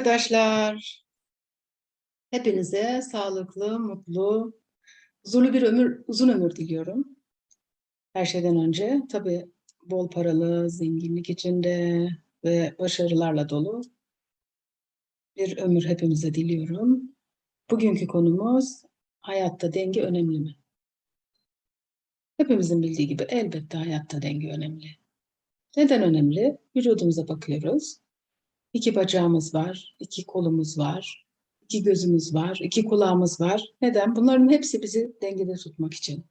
arkadaşlar. Hepinize sağlıklı, mutlu, huzurlu bir ömür, uzun ömür diliyorum. Her şeyden önce tabii bol paralı, zenginlik içinde ve başarılarla dolu bir ömür hepimize diliyorum. Bugünkü konumuz hayatta denge önemli mi? Hepimizin bildiği gibi elbette hayatta denge önemli. Neden önemli? Vücudumuza bakıyoruz. İki bacağımız var, iki kolumuz var, iki gözümüz var, iki kulağımız var. Neden? Bunların hepsi bizi dengede tutmak için.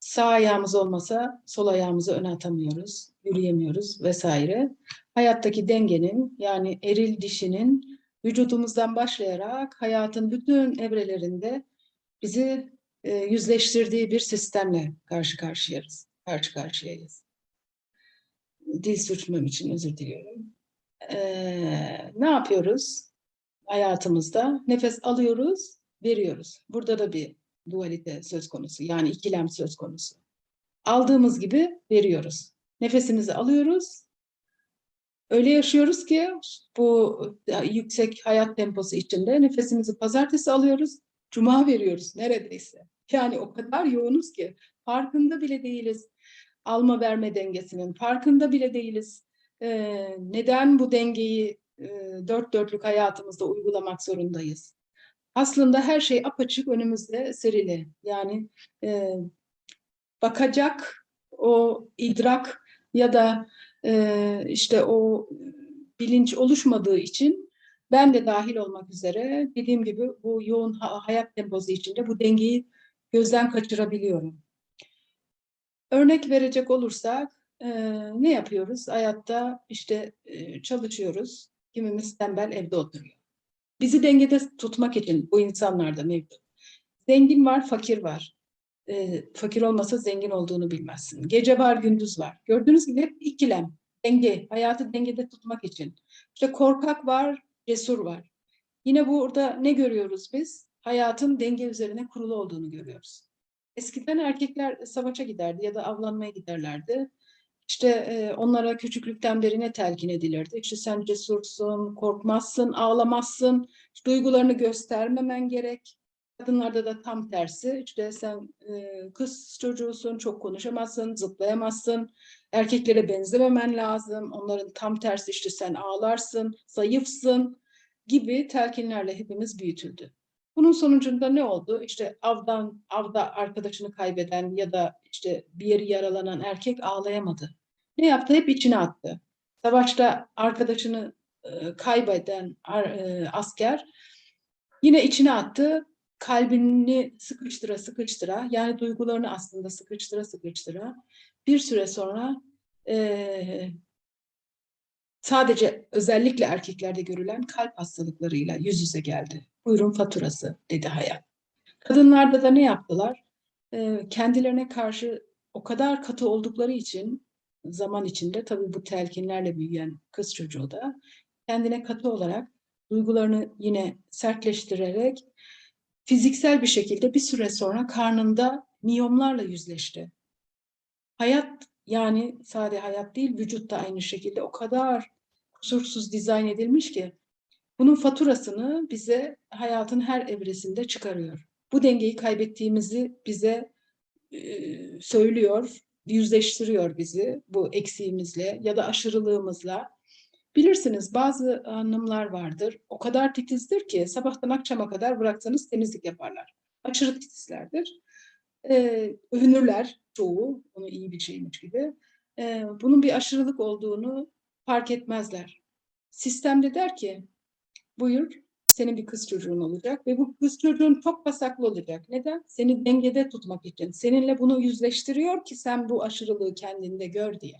Sağ ayağımız olmasa sol ayağımızı öne atamıyoruz, yürüyemiyoruz vesaire. Hayattaki dengenin yani eril dişinin vücudumuzdan başlayarak hayatın bütün evrelerinde bizi e, yüzleştirdiği bir sistemle karşı karşıyayız. Karşı karşıyayız. Dil sürçmem için özür diliyorum. Ee, ne yapıyoruz hayatımızda? Nefes alıyoruz, veriyoruz. Burada da bir dualite söz konusu. Yani ikilem söz konusu. Aldığımız gibi veriyoruz. Nefesimizi alıyoruz. Öyle yaşıyoruz ki bu yüksek hayat temposu içinde nefesimizi pazartesi alıyoruz, cuma veriyoruz neredeyse. Yani o kadar yoğunuz ki farkında bile değiliz alma verme dengesinin farkında bile değiliz. Ee, neden bu dengeyi e, dört dörtlük hayatımızda uygulamak zorundayız? Aslında her şey apaçık önümüzde serili. Yani e, bakacak o idrak ya da e, işte o bilinç oluşmadığı için ben de dahil olmak üzere dediğim gibi bu yoğun hayat temposu içinde bu dengeyi gözden kaçırabiliyorum. Örnek verecek olursak e, ne yapıyoruz? Hayatta işte e, çalışıyoruz. Kimimiz tembel evde oturuyor. Bizi dengede tutmak için bu insanlar da mevcut. Zengin var, fakir var. E, fakir olmasa zengin olduğunu bilmezsin. Gece var, gündüz var. Gördüğünüz gibi hep ikilem, denge, hayatı dengede tutmak için. İşte korkak var, cesur var. Yine burada ne görüyoruz biz? Hayatın denge üzerine kurulu olduğunu görüyoruz. Eskiden erkekler savaşa giderdi ya da avlanmaya giderlerdi. İşte e, onlara küçüklükten beri ne telkin edilirdi? İşte sen cesursun, korkmazsın, ağlamazsın, duygularını göstermemen gerek. Kadınlarda da tam tersi. İşte sen e, kız çocuğusun, çok konuşamazsın, zıplayamazsın. Erkeklere benzememen lazım. Onların tam tersi işte sen ağlarsın, zayıfsın gibi telkinlerle hepimiz büyütüldü. Bunun sonucunda ne oldu? İşte avdan avda arkadaşını kaybeden ya da işte bir yeri yaralanan erkek ağlayamadı. Ne yaptı? Hep içine attı. Savaşta arkadaşını e, kaybeden e, asker yine içine attı. Kalbini sıkıştıra sıkıştıra yani duygularını aslında sıkıştıra sıkıştıra bir süre sonra e, sadece özellikle erkeklerde görülen kalp hastalıklarıyla yüz yüze geldi. Buyurun faturası dedi hayat. Kadınlarda da ne yaptılar? Ee, kendilerine karşı o kadar katı oldukları için zaman içinde tabii bu telkinlerle büyüyen kız çocuğu da kendine katı olarak duygularını yine sertleştirerek fiziksel bir şekilde bir süre sonra karnında miyomlarla yüzleşti. Hayat yani sade hayat değil vücut da aynı şekilde o kadar kusursuz dizayn edilmiş ki bunun faturasını bize hayatın her evresinde çıkarıyor. Bu dengeyi kaybettiğimizi bize e, söylüyor, yüzleştiriyor bizi bu eksiğimizle ya da aşırılığımızla. Bilirsiniz bazı hanımlar vardır, o kadar titizdir ki sabahtan akşama kadar bıraksanız temizlik yaparlar. Aşırı titizlerdir. Ee, övünürler çoğu, onu iyi şeymiş gibi. Ee, bunun bir aşırılık olduğunu fark etmezler. Sistemde der ki, buyur senin bir kız çocuğun olacak ve bu kız çocuğun çok pasaklı olacak. Neden? Seni dengede tutmak için. Seninle bunu yüzleştiriyor ki sen bu aşırılığı kendinde gör diye.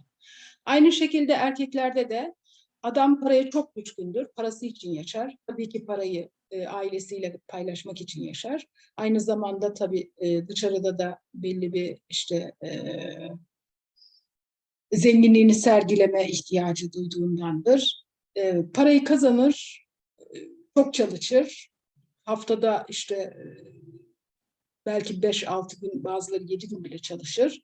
Aynı şekilde erkeklerde de adam paraya çok düşkündür. Parası için yaşar. Tabii ki parayı e, ailesiyle paylaşmak için yaşar. Aynı zamanda tabii e, dışarıda da belli bir işte e, zenginliğini sergileme ihtiyacı duyduğundandır. E, parayı kazanır, çok çalışır. Haftada işte e, belki 5-6 gün bazıları 7 gün bile çalışır.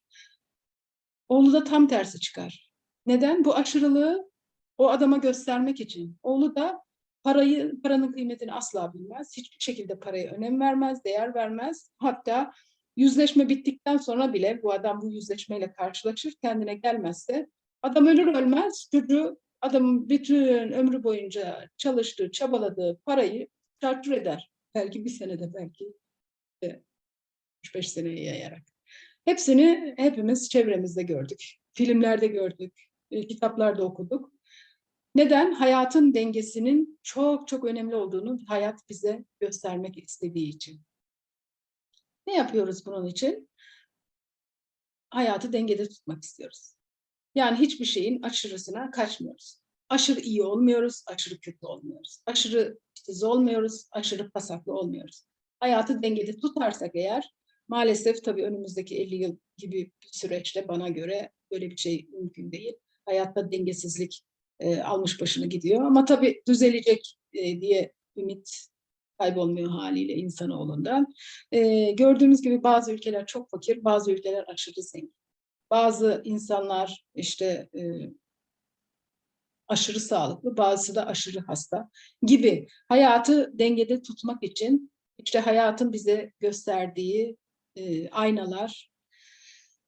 Oğlu da tam tersi çıkar. Neden? Bu aşırılığı o adama göstermek için. Oğlu da parayı, paranın kıymetini asla bilmez. Hiçbir şekilde paraya önem vermez, değer vermez. Hatta yüzleşme bittikten sonra bile bu adam bu yüzleşmeyle karşılaşır, kendine gelmezse adam ölür ölmez çocuğu adamın bütün ömrü boyunca çalıştığı, çabaladığı parayı çarçur eder. Belki bir senede, belki 3-5 seneye yayarak. Hepsini hepimiz çevremizde gördük. Filmlerde gördük, e, kitaplarda okuduk. Neden? Hayatın dengesinin çok çok önemli olduğunu hayat bize göstermek istediği için. Ne yapıyoruz bunun için? Hayatı dengede tutmak istiyoruz. Yani hiçbir şeyin aşırısına kaçmıyoruz. Aşırı iyi olmuyoruz, aşırı kötü olmuyoruz. Aşırı titiz olmuyoruz, aşırı pasaklı olmuyoruz. Hayatı dengede tutarsak eğer, maalesef tabii önümüzdeki 50 yıl gibi bir süreçte bana göre böyle bir şey mümkün değil. Hayatta dengesizlik e, almış başını gidiyor. Ama tabii düzelecek e, diye ümit kaybolmuyor haliyle insanoğlundan. E, gördüğümüz gibi bazı ülkeler çok fakir, bazı ülkeler aşırı zengin. Bazı insanlar işte e, aşırı sağlıklı, bazısı da aşırı hasta gibi hayatı dengede tutmak için işte hayatın bize gösterdiği e, aynalar,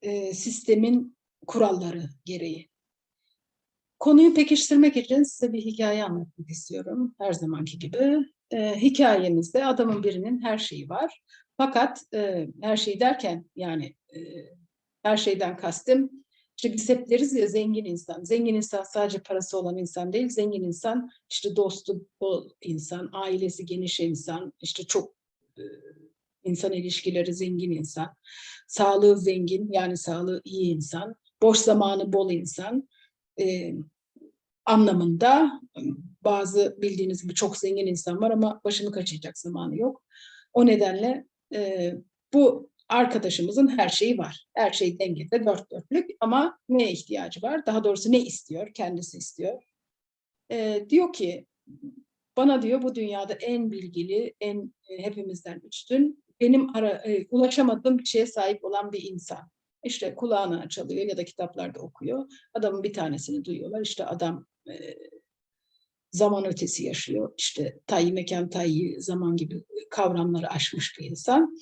e, sistemin kuralları gereği. Konuyu pekiştirmek için size bir hikaye anlatmak istiyorum her zamanki gibi. E, hikayemizde adamın birinin her şeyi var. Fakat e, her şey derken yani e, her şeyden kastım işte biz hep deriz ya zengin insan. Zengin insan sadece parası olan insan değil. Zengin insan işte dostu bol insan, ailesi geniş insan, işte çok e, insan ilişkileri zengin insan, sağlığı zengin yani sağlığı iyi insan, boş zamanı bol insan e, anlamında bazı bildiğiniz gibi çok zengin insan var ama başını kaçıracak zamanı yok. O nedenle e, bu arkadaşımızın her şeyi var. Her şey dengede, dört dörtlük ama neye ihtiyacı var? Daha doğrusu ne istiyor? Kendisi istiyor. E, diyor ki bana diyor bu dünyada en bilgili, en e, hepimizden üstün, benim ara, e, ulaşamadığım bir şeye sahip olan bir insan. İşte kulağına çalıyor ya da kitaplarda okuyor. Adamın bir tanesini duyuyorlar. İşte adam e, zaman ötesi yaşıyor. İşte tayyi mekan, tayyi zaman gibi kavramları aşmış bir insan.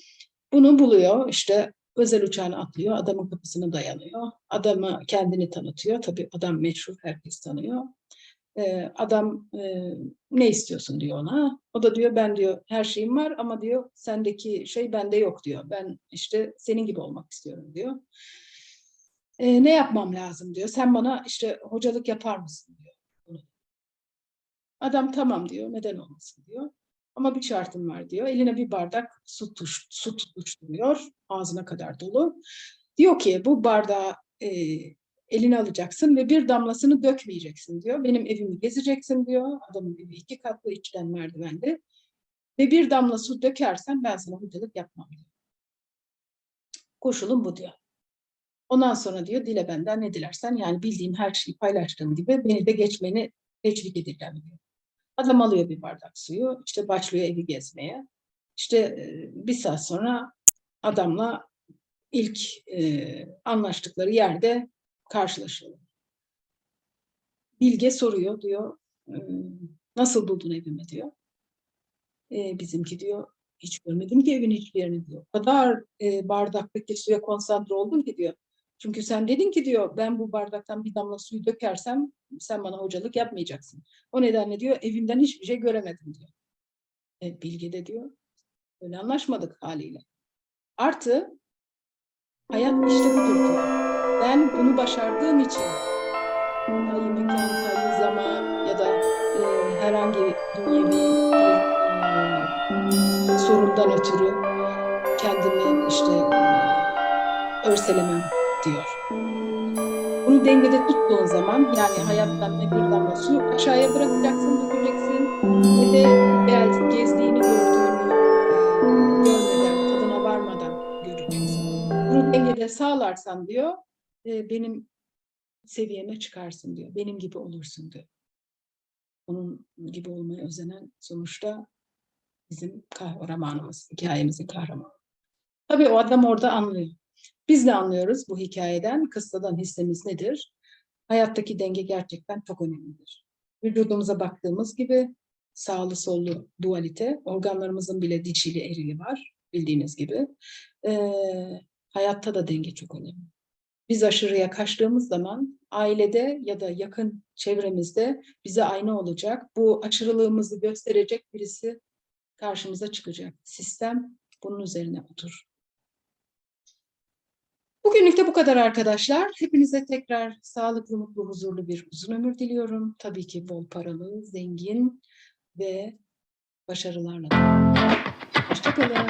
Bunu buluyor. İşte özel uçağına atlıyor. Adamın kapısına dayanıyor. Adamı kendini tanıtıyor. Tabii adam meşhur, herkes tanıyor. Ee, adam e, ne istiyorsun diyor ona. O da diyor ben diyor her şeyim var ama diyor sendeki şey bende yok diyor. Ben işte senin gibi olmak istiyorum diyor. Ee, ne yapmam lazım diyor. Sen bana işte hocalık yapar mısın diyor. Adam tamam diyor. Neden olmasın diyor. Ama bir şartım var diyor. Eline bir bardak su, tuş, su tutuşturuyor. Ağzına kadar dolu. Diyor ki bu bardağı e, eline alacaksın ve bir damlasını dökmeyeceksin diyor. Benim evimi gezeceksin diyor. Adamın evi iki katlı içten merdivende. Ve bir damla su dökersen ben sana hocalık yapmam. Koşulum bu diyor. Ondan sonra diyor dile benden ne dilersen yani bildiğim her şeyi paylaştığım gibi beni de geçmeni teşvik edeceğim diyor. Adam alıyor bir bardak suyu, işte başlıyor evi gezmeye. İşte bir saat sonra adamla ilk e, anlaştıkları yerde karşılaşıyorlar. Bilge soruyor, diyor, nasıl buldun evimi diyor. E, bizimki diyor, hiç görmedim ki evin hiçbir yerini diyor. O kadar e, bardaktaki suya konsantre oldum ki diyor. Çünkü sen dedin ki diyor ben bu bardaktan bir damla suyu dökersem sen bana hocalık yapmayacaksın. O nedenle diyor evimden hiçbir şey göremedim diyor. E, Bilge de diyor öyle anlaşmadık haliyle. Artı hayat işte budur diyor. Ben bunu başardığım için tayyi mekan, tayyi zaman ya da e, herhangi bir e, sorundan ötürü kendimi işte e, örselemem diyor. Bunu dengede tuttuğun zaman yani hayattan ne bir damla aşağıya bırakacaksın, dökeceksin ne de belki gezdiğini gördüğünü görmeden, tadına varmadan göreceksin. Bunu dengede sağlarsan diyor, benim seviyeme çıkarsın diyor. Benim gibi olursun diyor. Onun gibi olmaya özenen sonuçta bizim kahramanımız, hikayemizin kahramanı. Tabii o adam orada anlıyor. Biz ne anlıyoruz bu hikayeden? Kıssadan hissemiz nedir? Hayattaki denge gerçekten çok önemlidir. Vücudumuza baktığımız gibi sağlı sollu dualite, organlarımızın bile dişili erili var bildiğiniz gibi. Ee, hayatta da denge çok önemli. Biz aşırıya kaçtığımız zaman ailede ya da yakın çevremizde bize ayna olacak. Bu aşırılığımızı gösterecek birisi karşımıza çıkacak. Sistem bunun üzerine otur. Bugünlük de bu kadar arkadaşlar. Hepinize tekrar sağlıklı, mutlu, huzurlu bir uzun ömür diliyorum. Tabii ki bol paralı, zengin ve başarılarla. Hoşçakalın.